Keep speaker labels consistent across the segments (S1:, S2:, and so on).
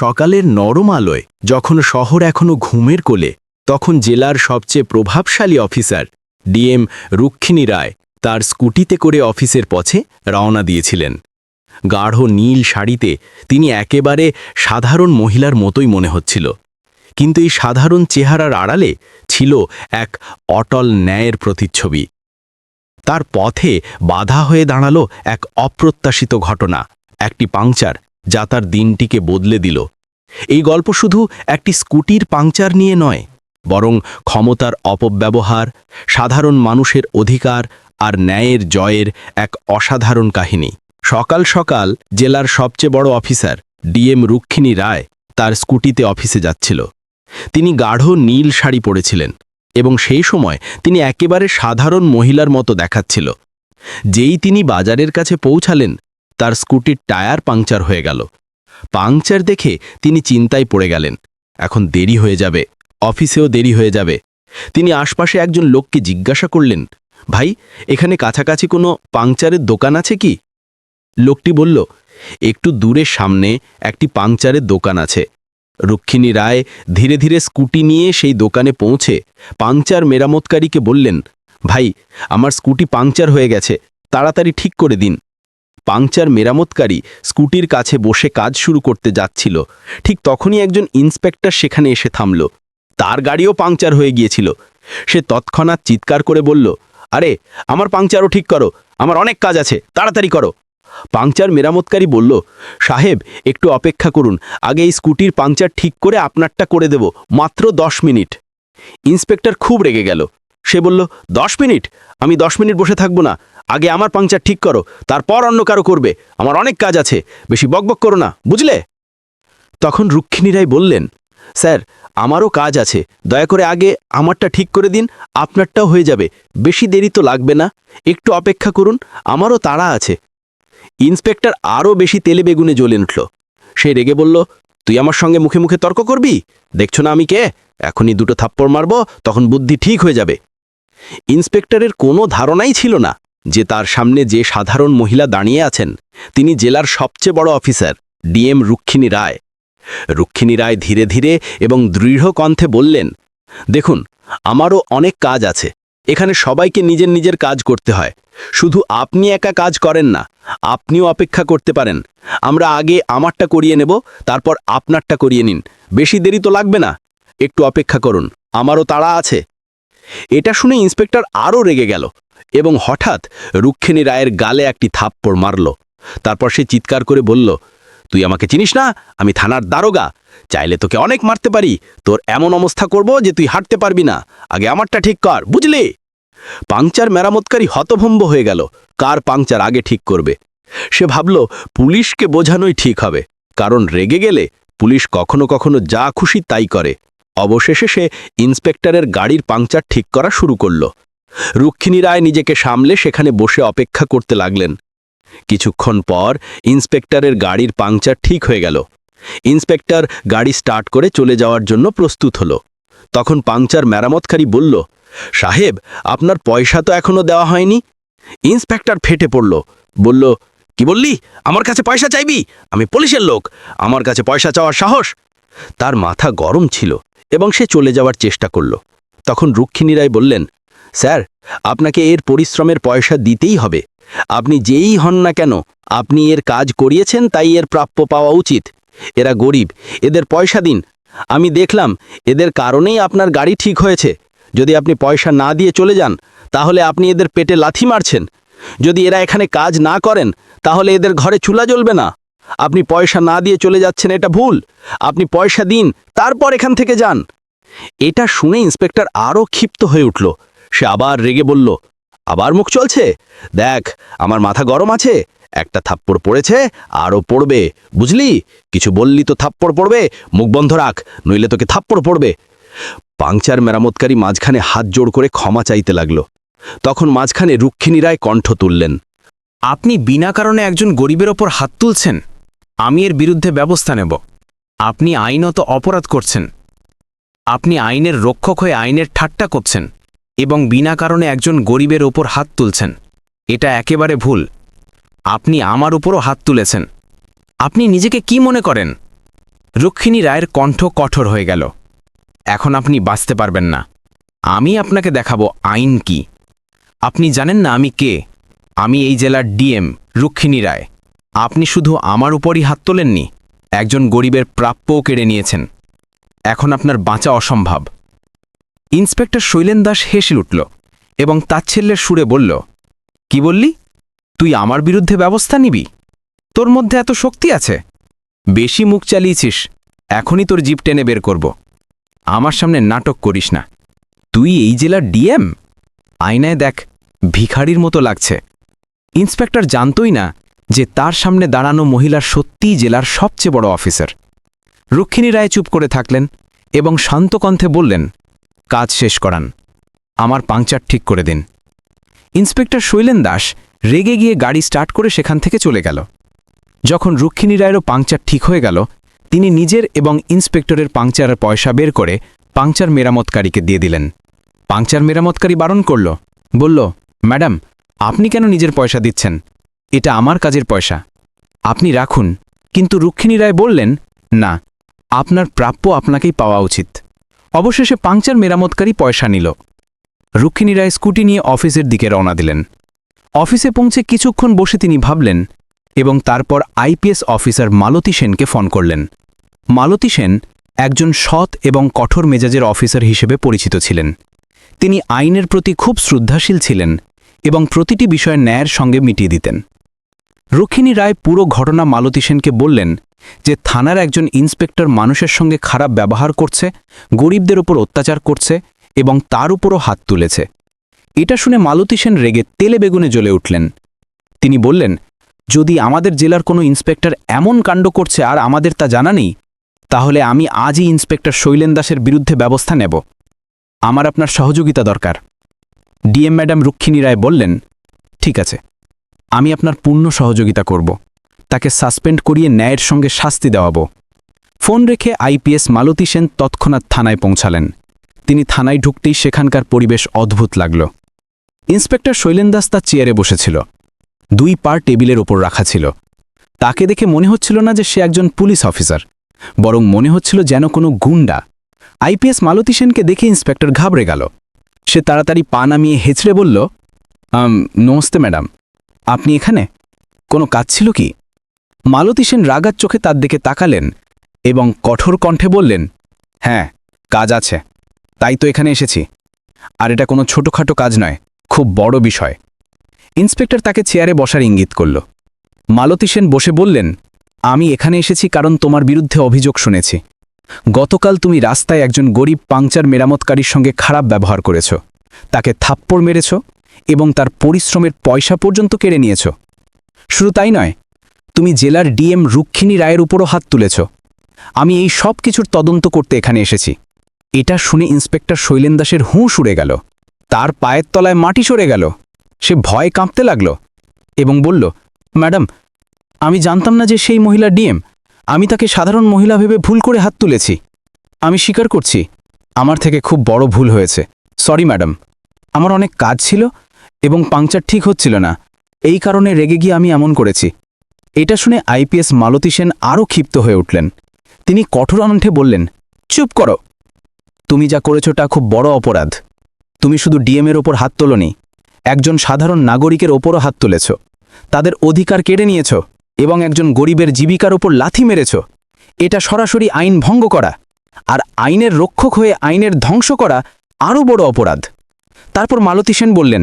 S1: সকালের নরম আলোয়, যখন শহর এখনও ঘুমের কোলে, তখন জেলার সবচেয়ে প্রভাবশালী অফিসার, ডিএম রুক্ষিণী রায়, তার স্কুটিতে করে অফিসের পথে রওনা দিয়েছিলেন। গাঢ় নীল শাড়িতে তিনি একেবারে সাধারণ মহিলার মতোই মনে হচ্ছিল। কিন্তু এই সাধারণ চেহারার আড়ালে ছিল এক অটল ন্যায়ের প্রতিচ্ছবি। তার পথে বাধা হয়ে দাঁড়াল এক অপ্রত্যাশিত ঘটনা, একটি পাংচার যা তার দিনটিকে বদলে দিল। এই গল্প শুধু একটি স্কুটির পাংচার নিয়ে নয়, বরং ক্ষমতার অপব্যবহার, সাধারণ মানুষের অধিকার আর ন্যায়ের জয়ের এক অসাধারণ কাহিনী। সকাল সকাল জেলার সবচেয়ে বড় অফিসার, ডিএম রুক্ষিণী রায়, তার স্কুটিতে অফিসে যাচ্ছিল। তিনি গাঢ় নীল শাড়ি পরেছিলেন এবং সেই সময় তিনি একেবারে সাধারণ মহিলার মতো দেখাচ্ছিল। যেই তিনি বাজারের কাছে পৌঁছালেন তার স্কুটির টায়ার পাংচার হয়ে গেল। পাংচার দেখে তিনি চিন্তায় পড়ে গেলেন। এখন দেরি হয়ে যাবে, অফিসেও দেরি হয়ে যাবে। তিনি আশপাশে একজন লোককে জিজ্ঞাসা করলেন, ভাই, এখানে কাছাকাছি কোনো পাংচারের দোকান আছে কি? লোকটি বলল, একটু দূরের সামনে একটি পাংচারের দোকান আছে। রুক্ষিণী রায় ধীরে ধীরে স্কুটি নিয়ে সেই দোকানে পৌঁছে পাংচার মেরামতকারীকে বললেন, ভাই, আমার স্কুটি পাংচার হয়ে গেছে, তাড়াতাড়ি ঠিক করে দিন। পাংচার মেরামতকারী স্কুটির কাছে বসে কাজ শুরু করতে যাচ্ছিল। ঠিক তখনই একজন ইন্সপেক্টর সেখানে এসে থামল। তার গাড়িও পাংচার হয়ে গিয়েছিল। সে তৎক্ষণাৎ চিৎকার করে বলল, আরে, আমার পাংচারও ঠিক করো। আমার অনেক কাজ আছে। তাড়াতাড়ি করো। পাংচার মেরামতকারী বলল, সাহেব, একটু অপেক্ষা করুন। আগে এই স্কুটির পাংচার ঠিক করে আপনারটা করে দেব, মাত্র দশ মিনিট। ইন্সপেক্টর খুব রেগে গেল। সে বলল, দশ মিনিট? আমি দশ মিনিট বসে থাকব না। আগে আমার পাংচার ঠিক করো, তারপর অন্য কারও করবে। আমার অনেক কাজ আছে, বেশি বকবক করো না, বুঝলে? তখন রুক্ষিণী রায় বললেন, স্যার, আমারও কাজ আছে, দয়া করে আগে আমারটা ঠিক করে দিন, আপনারটাও হয়ে যাবে, বেশি দেরি তো লাগবে না, একটু অপেক্ষা করুন, আমারও তাড়া আছে। ইন্সপেক্টর আরও বেশি তেলে বেগুনে জ্বলে উঠল। সে রেগে বলল, তুই আমার সঙ্গে মুখে মুখে তর্ক করবি? দেখছ না আমি কে? এখনই দুটো থাপ্পড় মারব, তখন বুদ্ধি ঠিক হয়ে যাবে। ইন্সপেক্টরের কোনো ধারণাই ছিল না। যে তার সামনে যে সাধারণ মহিলা দাঁড়িয়ে আছেন, তিনি জেলার সবচেয়ে বড় অফিসার, ডিএম রুক্ষিণী রায়। রুক্ষিণী রায় ধীরে ধীরে এবং দৃঢ় কণ্ঠে বললেন, দেখুন, আমারও অনেক কাজ আছে। এখানে সবাইকে নিজের নিজের কাজ করতে হয়। শুধু আপনি একা কাজ করেন না, আপনিও অপেক্ষা করতে পারেন। আমরা আগে আমারটা করিয়ে নেব, তারপর আপনারটা করিয়ে নিন। বেশি দেরি তো লাগবে না। একটু অপেক্ষা করুন, আমারও তাড়া আছে। এটা শুনে ইন্সপেক্টর আরও রেগে গেল। এবং হঠাৎ রুক্ষিণী রায়ের গালে একটি থাপ্পড় মারল। তারপর সে চিৎকার করে বলল, তুই আমাকে চিনিস না? আমি থানার দারোগা। চাইলে তোকে অনেক মারতে পারি। তোর এমন অবস্থা করব যে তুই হাঁটতে পারবি না। আগে আমারটা ঠিক কর, বুঝলি? পাংচার মেরামতকারী হতভম্ব হয়ে গেল। কার পাংচার আগে ঠিক করবে? সে ভাবল, পুলিশকে বোঝানোই ঠিক হবে। কারণ রেগে গেলে পুলিশ কখনো কখনো যা খুশি তাই করে। অবশেষে সে ইন্সপেক্টরের গাড়ির পাংচার ঠিক করা শুরু করল। রুক্ষিণী রায় নিজেকে সামলে সেখানে বসে অপেক্ষা করতে লাগলেন। কিছুক্ষণ পর ইন্সপেক্টরের গাড়ির পাংচার ঠিক হয়ে গেল। ইন্সপেক্টর গাড়ি স্টার্ট করে চলে যাওয়ার জন্য প্রস্তুত হলো। তখন পাংচার মেরামতকারী বলল, সাহেব, আপনার পয়সা তো এখনও দেওয়া হয়নি? ইন্সপেক্টর ফেটে পড়ল, বলল, কি বললি? আমার কাছে পয়সা চাইবি? আমি পুলিশের লোক, আমার কাছে পয়সা চাওয়ার সাহস? তার মাথা গরম ছিল এবং সে চলে যাওয়ার চেষ্টা করল। তখন রুক্ষিণী রায় বললেন স্যার, আপনাকে এর পরিশ্রমের পয়সা দিতেই হবে। আপনি যেই হন না কেন, আপনি এর কাজ করিয়েছেন তাই এর প্রাপ্য পাওয়া উচিত। এরা গরিব, এদের পয়সা দিন। আমি দেখলাম, এদের কারণেই আপনার গাড়ি ঠিক হয়েছে। যদি আপনি পয়সা না দিয়ে চলে যান, তাহলে আপনি এদের পেটে লাথি মারছেন। যদি এরা এখানে কাজ না করেন, তাহলে এদের ঘরে চুলা জ্বলবে না। আপনি পয়সা না দিয়ে চলে যাচ্ছেন, এটা ভুল। আপনি পয়সা দিন, তারপর এখান থেকে যান। এটা শুনে ইন্সপেক্টর আরও ক্ষিপ্ত হয়ে উঠল। সে আবার রেগে বলল, আবার মুখ চলছে? দেখ, আমার মাথা গরম আছে, একটা থাপ্পড় পড়েছে, আরও পড়বে, বুঝলি? কিছু বললি তো থাপ্পড় পড়বে, মুখ বন্ধ রাখ, নইলে তোকে থাপ্পড় পড়বে। পাংচার মেরামতকারী মাঝখানে হাত জোড় করে ক্ষমা চাইতে লাগল। তখন মাঝখানে রুক্ষিণী রায় কণ্ঠ তুললেন,
S2: আপনি বিনা কারণে একজন গরিবের ওপর হাত তুলছেন। আমি এর বিরুদ্ধে ব্যবস্থা নেব। আপনি আইনত অপরাধ করছেন। আপনি আইনের রক্ষক হয়ে আইনের ঠাট্টা করছেন। এবং বিনা কারণে একজন গরিবের ওপর হাত তুলছেন। এটা একেবারে ভুল। আপনি আমার উপরও হাত তুলেছেন। আপনি নিজেকে কি মনে করেন? রুক্মিণী রায়ের কণ্ঠ কঠোর হয়ে গেল। এখন আপনি বাঁচতে পারবেন না। আমি আপনাকে দেখাবো আইন কি। আপনি জানেন না আমি কে? আমি এই জেলার ডিএম রুক্মিণী রায়। আপনি শুধু আমার উপরই হাত তোলেননি, একজন গরিবের প্রাপ্যও কেড়ে নিয়েছেন। এখন আপনার বাঁচা অসম্ভব। ইন্সপেক্টর শৈলেন দাস হেসে উঠল এবং তাচ্ছেল্যের সুরে বলল, কি বললি? তুই আমার বিরুদ্ধে ব্যবস্থা নিবি? তোর মধ্যে এত শক্তি আছে? বেশি মুখ চালিয়েছিস, এখনই তোর জিপ টেনে বের করব। আমার সামনে নাটক করিস না। তুই এই জেলার ডিএম? আয়নায় দেখ, ভিখারির মতো লাগছে। ইন্সপেক্টর জানতই না যে তার সামনে দাঁড়ানো মহিলা সত্যিই জেলার সবচেয়ে বড় অফিসার। রুক্মিণী রায় চুপ করে থাকলেন এবং শান্ত কণ্ঠে বললেন কাজ শেষ করান। আমার পাংচার ঠিক করে দিন। ইন্সপেক্টর শৈলেন দাস রেগে গিয়ে গাড়ি স্টার্ট করে সেখান থেকে চলে গেল। যখন রুক্মিণী রায়েরও পাংচার ঠিক হয়ে গেল, তিনি নিজের এবং ইন্সপেক্টরের পাংচারের পয়সা বের করে পাংচার মেরামতকারীকে দিয়ে দিলেন। পাংচার মেরামতকারী বারণ করল, বলল, ম্যাডাম, আপনি কেন নিজের পয়সা দিচ্ছেন? এটা আমার কাজের পয়সা। আপনি রাখুন। কিন্তু রুক্মিণী রায় বললেন, না, আপনার প্রাপ্য আপনাকেই পাওয়া উচিত। অবশেষে পাংচার মেরামতকারী পয়সা নিল। রুক্মিণী রায় স্কুটি নিয়ে অফিসের দিকে রওনা দিলেন। অফিসে পৌঁছে কিছুক্ষণ বসে তিনি ভাবলেন এবং তারপর আইপিএস অফিসার মালতী সেনকে ফোন করলেন। মালতী সেন একজন সৎ এবং কঠোর মেজাজের অফিসার হিসেবে পরিচিত ছিলেন। তিনি আইনের প্রতি খুব শ্রদ্ধাশীল ছিলেন এবং প্রতিটি বিষয় ন্যায়ের সঙ্গে মিটিয়ে দিতেন। রুক্মিণী রায় পুরো ঘটনা মালতী সেনকে বললেন যে থানার একজন ইন্সপেক্টর মানুষের সঙ্গে খারাপ ব্যবহার করছে, গরিবদের উপর অত্যাচার করছে এবং তার উপরও হাত তুলেছে। এটা শুনে মালতী সেন রেগে তেলে বেগুনে জ্বলে উঠলেন। তিনি বললেন, যদি আমাদের জেলার কোনো ইন্সপেক্টর এমন কাণ্ড করছে আর আমাদের তা জানা নেই, তাহলে আমি আজই ইন্সপেক্টর শৈলেন দাসের বিরুদ্ধে ব্যবস্থা নেব। আমার আপনার সহযোগিতা দরকার। ডিএম ম্যাডাম রুক্মিণী রায় বললেন, ঠিক আছে, আমি আপনার পূর্ণ সহযোগিতা করব। তাকে সাসপেন্ড করিয়ে ন্যায়ের সঙ্গে শাস্তি দেওয়াব। ফোন রেখে আইপিএস মালতী সেন তৎক্ষণাৎ থানায় পৌঁছালেন। তিনি থানায় ঢুকতেই সেখানকার পরিবেশ অদ্ভুত লাগল। ইন্সপেক্টর শৈলেন দাস তার চেয়ারে বসেছিল। দুই পার টেবিলের ওপর রাখা ছিল। তাকে দেখে মনে হচ্ছিল না যে সে একজন পুলিশ অফিসার, বরং মনে হচ্ছিল যেন কোনো গুন্ডা। আইপিএস মালতী সেনকে দেখে ইন্সপেক্টর ঘাবড়ে গেল। সে তাড়াতাড়ি পা নামিয়ে হেঁচড়ে বলল নমস্তে ম্যাডাম, আপনি এখানে? কোনো কাজ ছিল কি? মালতী সেন রাগার চোখে তার দিকে তাকালেন এবং কঠোর কণ্ঠে বললেন হ্যাঁ কাজ আছে। তাই তো এখানে এসেছি। আর এটা কোনো ছোটোখাটো কাজ নয়, খুব বড় বিষয়। ইন্সপেক্টর তাকে চেয়ারে বসার ইঙ্গিত করল। মালতী সেন বসে বললেন, আমি এখানে এসেছি কারণ তোমার বিরুদ্ধে অভিযোগ শুনেছি। গতকাল তুমি রাস্তায় একজন গরিব পাংচার মেরামতকারীর সঙ্গে খারাপ ব্যবহার করেছ। তাকে থাপ্পড় মেরেছ এবং তার পরিশ্রমের পয়সা পর্যন্ত কেড়ে নিয়েছ। শুধু তাই নয় তুমি জেলার ডিএম রুক্মিণী রায়ের উপরও হাত তুলেছ। আমি এই সব কিছুর তদন্ত করতে এখানে এসেছি। এটা শুনে ইন্সপেক্টর শৈলেন দাসের হুঁশ উড়ে গেল। তার পায়ের তলায় মাটি সরে গেল। সে ভয় কাঁপতে লাগল এবং বলল, ম্যাডাম, আমি জানতাম না যে সেই মহিলা ডিএম। আমি তাকে সাধারণ মহিলা ভেবে ভুল করে হাত তুলেছি। আমি স্বীকার করছি। আমার থেকে খুব বড় ভুল হয়েছে। Sorry, madam. আমার অনেক কাজ ছিল এবং পাংচার ঠিক হচ্ছিল না। এই কারণে রেগে গিয়ে আমি এমন করেছি। এটা শুনে আইপিএস মালতী সেন আরও ক্ষিপ্ত হয়ে উঠলেন। তিনি কঠোর অনণ্ঠে বললেন, চুপ করো। তুমি যা করেছ তা খুব বড় অপরাধ। তুমি শুধু ডিএমের ওপর হাত তোলনি। একজন সাধারণ নাগরিকের ওপরও হাত তুলেছ। তাদের অধিকার কেড়ে নিয়েছ এবং একজন গরিবের জীবিকার ওপর লাথি মেরেছ। এটা সরাসরি আইন ভঙ্গ করা আর আইনের রক্ষক হয়ে আইনের ধ্বংস করা আরও বড় অপরাধ। তারপর মালতী সেন বললেন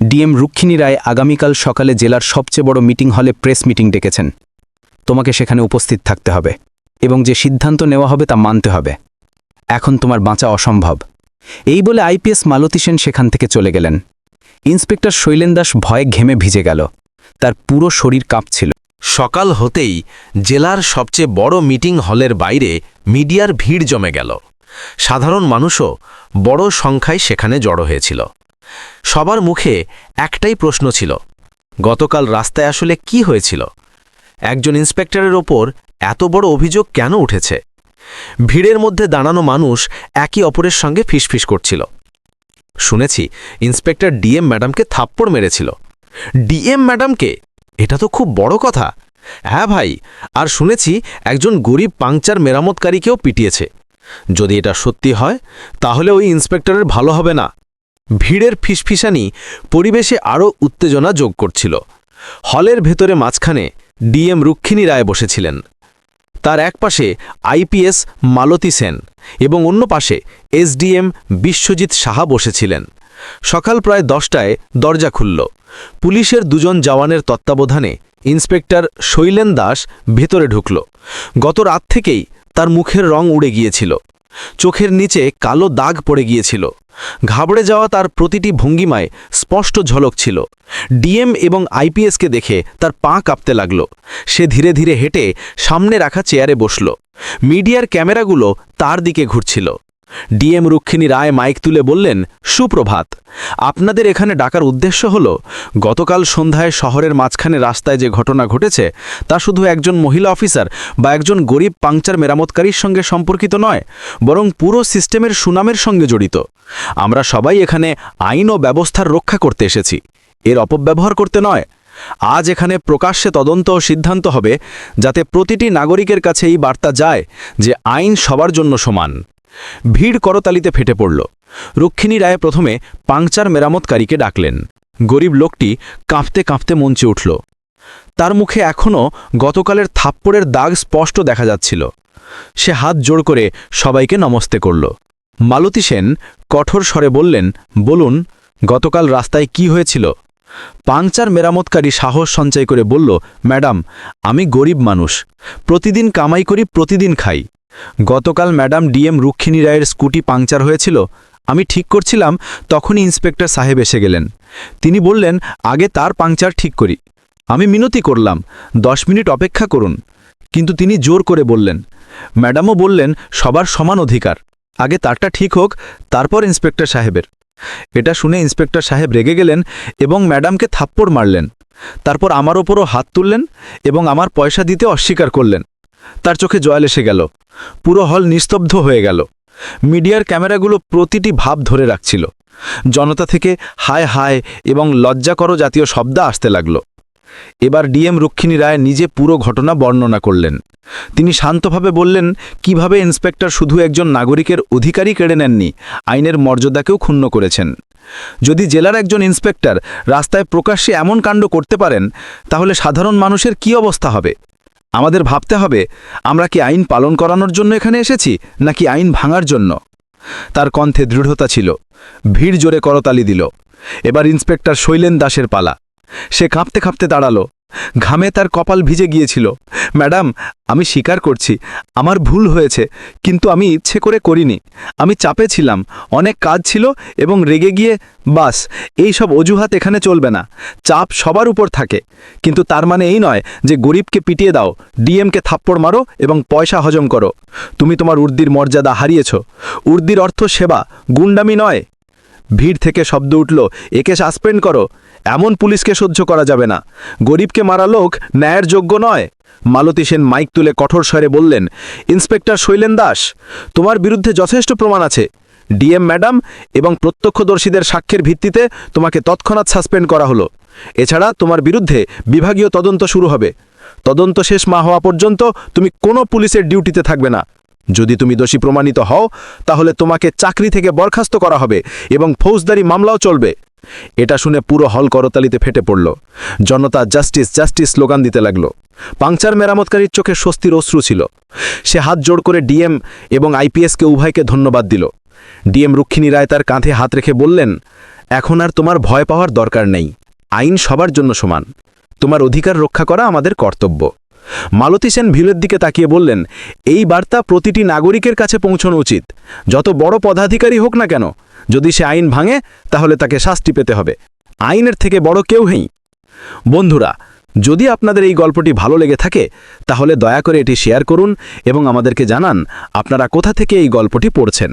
S2: ডিএম রুক্মিণী রায় আগামীকাল সকালে জেলার সবচেয়ে বড় মিটিং হলে প্রেস মিটিং ডেকেছেন। তোমাকে সেখানে উপস্থিত থাকতে হবে এবং যে সিদ্ধান্ত নেওয়া হবে তা মানতে হবে। এখন তোমার বাঁচা অসম্ভব। এই বলে আইপিএস মালতী সেন সেখান থেকে চলে গেলেন। ইন্সপেক্টর শৈলেন দাস ভয়ে ঘেমে ভিজে গেল। তার পুরো শরীর কাঁপছিল।
S1: সকাল হতেই জেলার সবচেয়ে বড় মিটিং হলের বাইরে মিডিয়ার ভিড় জমে গেল। সাধারণ মানুষও বড় সংখ্যায় সেখানে জড়ো হয়েছিল। সবার মুখে একটাই প্রশ্ন ছিল, গতকাল রাস্তায় আসলে কি হয়েছিল? একজন ইন্সপেক্টরের ওপর এত বড় অভিযোগ কেন উঠেছে? ভিড়ের মধ্যে দাঁড়ানো মানুষ একে অপরের সঙ্গে ফিসফিস করছিল। শুনেছি ইন্সপেক্টর ডিএম ম্যাডামকে থাপ্পড় মেরেছিল। ডিএম ম্যাডামকে? এটা তো খুব বড় কথা। হ্যাঁ ভাই, আর শুনেছি একজন গরিব পাংচার মেরামতকারীকেও পিটিয়েছে। যদি এটা সত্যি হয়, তাহলে ওই ইন্সপেক্টরের ভালো হবে না। ভিড়ের ফিসফিসানি পরিবেশে আরও উত্তেজনা যোগ করছিল। হলের ভেতরে মাঝখানে ডিএম রুক্ষিণী রায় বসেছিলেন। তার এক পাশে আইপিএস মালতী সেন এবং অন্য পাশে এসডিএম বিশ্বজিৎ সাহা বসেছিলেন। সকাল প্রায় দশটায় দরজা খুলল। পুলিশের দুজন জওয়ানের তত্ত্বাবধানে ইন্সপেক্টর শৈলেন দাস ভেতরে ঢুকল। গত রাত থেকেই তার মুখের রং উড়ে গিয়েছিল। চোখের নিচে কালো দাগ পড়ে গিয়েছিল। ঘাবড়ে যাওয়া তার প্রতিটি ভঙ্গিমায় স্পষ্ট ঝলক ছিল। ডিএম এবং আইপিএসকে দেখে তার পা কাঁপতে লাগল। সে ধীরে ধীরে হেঁটে সামনে রাখা চেয়ারে বসল। মিডিয়ার ক্যামেরাগুলো তার দিকে ঘুরছিল। ডিএম রুক্ষিণী রায় মাইক তুলে বললেন, সুপ্রভাত। আপনাদের এখানে ডাকার উদ্দেশ্য হল, গতকাল সন্ধ্যায় শহরের মাঝখানে রাস্তায় যে ঘটনা ঘটেছে, তা শুধু একজন মহিলা অফিসার বা একজন গরিব পাংচার মেরামতকারীর সঙ্গে সম্পর্কিত নয়, বরং পুরো সিস্টেমের সুনামের সঙ্গে জড়িত। আমরা সবাই এখানে আইন ও ব্যবস্থার রক্ষা করতে এসেছি। এর অপব্যবহার করতে নয়। আজ এখানে প্রকাশ্যে তদন্ত ও সিদ্ধান্ত হবে, যাতে প্রতিটি নাগরিকের কাছে এই বার্তা যায় যে আইন সবার জন্য সমান। ভিড় করতালিতে ফেটে পড়ল। রক্ষিণী রায় প্রথমে পাংচার মেরামতকারীকে ডাকলেন। গরিব লোকটি কাঁপতে কাঁপতে মঞ্চে উঠল। তার মুখে এখনও গতকালের থাপ্পড়ের দাগ স্পষ্ট দেখা যাচ্ছিল। সে হাত জোড় করে সবাইকে নমস্তে করল। মালতী সেন কঠোর স্বরে বললেন, বলুন, গতকাল রাস্তায় কি হয়েছিল? পাংচার মেরামতকারী সাহস সঞ্চয় করে বলল, ম্যাডাম, আমি গরিব মানুষ। প্রতিদিন কামাই করি, প্রতিদিন খাই। গতকাল ম্যাডাম ডিএম রুক্ষিণী রায়ের স্কুটি পাংচার হয়েছিল। আমি ঠিক করছিলাম, তখনই ইন্সপেক্টর সাহেব এসে গেলেন। তিনি বললেন, আগে তার পাংচার ঠিক করি। আমি মিনতি করলাম, দশ মিনিট অপেক্ষা করুন। কিন্তু তিনি জোর করে বললেন, ম্যাডামও বললেন, সবার সমান অধিকার। আগে তারটা ঠিক হোক, তারপর ইন্সপেক্টর সাহেবের। এটা শুনে ইন্সপেক্টর সাহেব রেগে গেলেন এবং ম্যাডামকে থাপ্পড় মারলেন। তারপর আমার ওপরও হাত তুললেন এবং আমার পয়সা দিতে অস্বীকার করলেন। তার চোখে জয়াল এসে গেল। পুরো হল নিস্তব্ধ হয়ে গেল। মিডিয়ার ক্যামেরাগুলো প্রতিটি ভাব ধরে রাখছিল। জনতা থেকে হায় হায় এবং লজ্জাকর জাতীয় শব্দ আসতে লাগল। এবার ডিএম রুক্ষিণী রায় নিজে পুরো ঘটনা বর্ণনা করলেন। তিনি শান্তভাবে বললেন, কীভাবে ইন্সপেক্টর শুধু একজন নাগরিকের অধিকারই কেড়ে নেননি, আইনের মর্যাদাকেও ক্ষুণ্ণ করেছেন। যদি জেলার একজন ইন্সপেক্টর রাস্তায় প্রকাশ্যে এমন কাণ্ড করতে পারেন, তাহলে সাধারণ মানুষের কি অবস্থা হবে? আমাদের ভাবতে হবে, আমরা কি আইন পালন করানোর জন্য এখানে এসেছি, নাকি আইন ভাঙার জন্য? তার কণ্ঠে দৃঢ়তা ছিল, ভিড় জোরে করতালি দিল। এবার ইন্সপেক্টর শৈলেন দাসের পালা। সে কাঁপতে কাঁপতে দাঁড়াল ঘামে তার কপাল ভিজে গিয়েছিল। ম্যাডাম, আমি স্বীকার করছি, আমার ভুল হয়েছে, কিন্তু আমি ইচ্ছে করে করিনি। আমি চাপে ছিলাম, অনেক কাজ ছিল এবং রেগে গিয়ে, বাস, এই সব অজুহাত এখানে চলবে না। চাপ সবার উপর থাকে। কিন্তু তার মানে এই নয় যে গরিবকে পিটিয়ে দাও, ডিএমকে থাপ্পড় মারো এবং পয়সা হজম করো। তুমি তোমার উর্দির মর্যাদা হারিয়েছ। উর্দির অর্থ সেবা, গুন্ডামি নয়। ভিড় থেকে শব্দ উঠল, একে সাসপেন্ড করো। এমন পুলিশকে সহ্য করা যাবে না। গরিবকে মারা লোক ন্যায়ের যোগ্য নয়। মালতী সেন মাইক তুলে কঠোর স্বরে বললেন, ইন্সপেক্টর শৈলেন দাস, তোমার বিরুদ্ধে যথেষ্ট প্রমাণ আছে। ডিএম ম্যাডাম এবং প্রত্যক্ষদর্শীদের সাক্ষ্যের ভিত্তিতে তোমাকে তৎক্ষণাৎ সাসপেন্ড করা হলো। এছাড়া তোমার বিরুদ্ধে বিভাগীয় তদন্ত শুরু হবে। তদন্ত শেষ মা হওয়া পর্যন্ত তুমি কোনো পুলিশের ডিউটিতে থাকবে না। যদি তুমি দোষী প্রমাণিত হও, তাহলে তোমাকে চাকরি থেকে বরখাস্ত করা হবে এবং ফৌজদারি মামলাও চলবে। এটা শুনে পুরো হল করতালিতে ফেটে পড়ল। জনতা জাস্টিস জাস্টিস স্লোগান দিতে লাগল। পাংচার মেরামতকারীর চোখে স্বস্তির অশ্রু ছিল। সে হাত জোড় করে ডিএম এবং আইপিএসকে উভয়কে ধন্যবাদ দিল। ডিএম রুক্ষিণী রায় তার কাঁধে হাত রেখে বললেন, এখন আর তোমার ভয় পাওয়ার দরকার নেই। আইন সবার জন্য সমান। তোমার অধিকার রক্ষা করা আমাদের কর্তব্য। মালতী সেন ভিড়ের দিকে তাকিয়ে বললেন, এই বার্তা প্রতিটি নাগরিকের কাছে পৌঁছানো উচিত। যত বড় পদাধিকারী হোক না কেন, যদি সে আইন ভাঙে, তাহলে তাকে শাস্তি পেতে হবে। আইনের থেকে বড় কেউ নেই। বন্ধুরা, যদি আপনাদের এই গল্পটি ভালো লেগে থাকে, তাহলে দয়া করে এটি শেয়ার করুন এবং আমাদেরকে জানান আপনারা কোথা থেকে এই গল্পটি পড়ছেন?